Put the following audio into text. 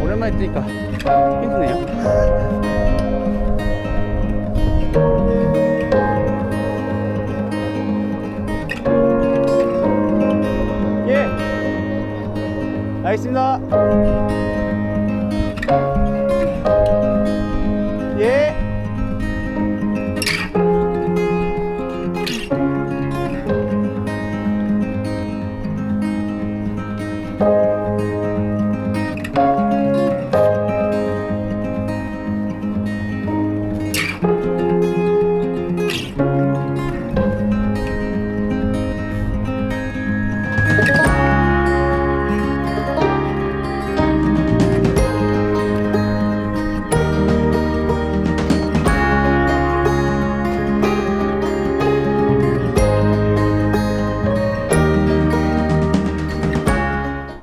오랜만에 뛰니까 힘드네요. 예. 알겠습니다.